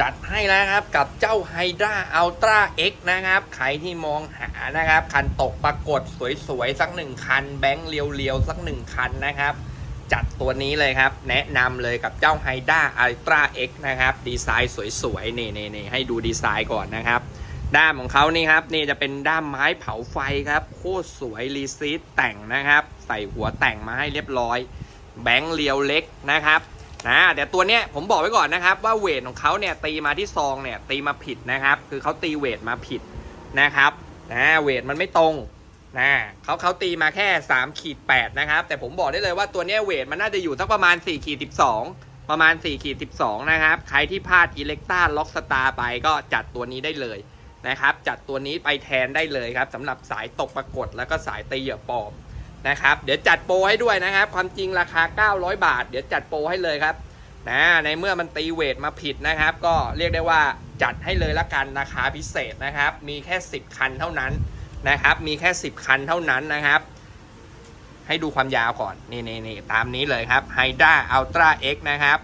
จัดให้แล้วครับกับเจ้า h y d r a Ultra X นะครับ ใครที่มองหานะครับ คันตกปรากฏสวยๆ สักหนึ่งคัน แบงค์เรียวๆ สักหนึ่งคันนะครับ จัดตัวนี้เลยครับ แนะนำเลยกับเจ้า h y d r a Ultra X นะครับ ดีไซน์สวยๆ นี่นี่ให้ดูดีไซน์ก่อนนะครับ ด้ามของเขานี่ครับ นี่จะเป็นด้ามไม้เผาไฟครับ โคตรสวยรีซีดแต่งนะครับ ใส่หัวแต่งมาให้เรียบร้อย แบงค์เรียวเล็กนะครับ นะแต่ตัวเนี้ยผมบอกไว้ก่อนนะครับว่าเวทของเขาเนี่ยตีมาที่ซองเนี่ยตีมาผิดนะครับ คือเขาตีเวทมาผิดนะครับนะเวทมันไม่ตรงนะเขาเขาตีมาแค่3ขีด8นะครับ แต่ผมบอกได้เลยว่าตัวเนี้ยเวทมันน่าจะอยู่สักประมาณ4ขีด12 ประมาณ4ขีด12 นะครับ ใครที่พลาดอิเล็กต้าล็อกสตาร์ไปก็จัดตัวนี้ได้เลยนะครับ จัดตัวนี้ไปแทนได้เลยครับสำหรับสายตกปรากฏแล้วก็สายตีเหยื่อปลอม นะครับ เดี๋ยวจัดโปรให้ด้วยนะครับ ความจริงราคา 900 บาท เดี๋ยวจัดโปรให้เลยครับนะในเมื่อมันตีเวทมาผิดนะครับ ก็เรียกได้ว่าจัดให้เลยละกันราคาพิเศษนะครับ มีแค่ 10 คันเท่านั้นนะครับ มีแค่ 10 คันเท่านั้นนะครับ ให้ดูความยาวก่อน นี่นี่นี่ตามนี้เลยครับ h y d r a Ultra X นะครับ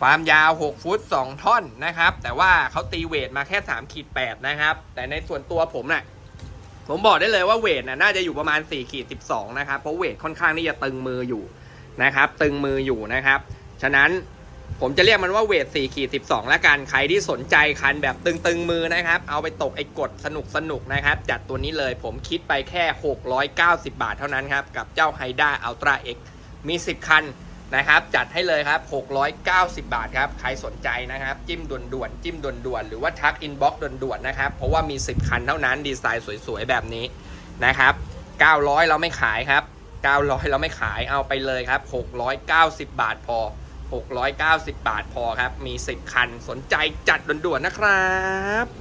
ความยาว 6 ฟุต 2 ท่อนนะครับ แต่ว่าเขาตีเวทมาแค่ 3 ขีด 8 นะครับ แต่ในส่วนตัวผมน่ะ ผมบอกได้เลยว่าเวทน่ะน่าจะอยู่ประมาณ4ขีด12 นะครับ เพราะเวทค่อนข้างที่จะตึงมืออยู่นะครับ ตึงมืออยู่นะครับ ฉะนั้นผมจะเรียกมันว่าเวท4ขีด12 แล้วกันใครที่สนใจคันแบบตึงๆมือนะครับ เอาไปตกไอ้กดสนุกสนุกๆนะครับ จัดตัวนี้เลยผมคิดไปแค่ 690 บาทเท่านั้นครับ กับเจ้า h y d r a Ultra X มี 10 คัน นะครับจัดให้เลยครับ 690 บาทครับใครสนใจนะครับ จิ้มด่วนๆจิ้มด่วนๆหรือว่าทักอินบ็อกซ์ด่วนๆนะครับ เพราะว่ามี 10 คันเท่านั้นดีไซน์สวยๆ แบบนี้นะครับ 900 เราไม่ขายครับ 900 เราไม่ขายเอาไปเลยครับ 690 บาทพอ 690 บาทพอครับ มี 10 คันสนใจจัดด่วนๆนะครับ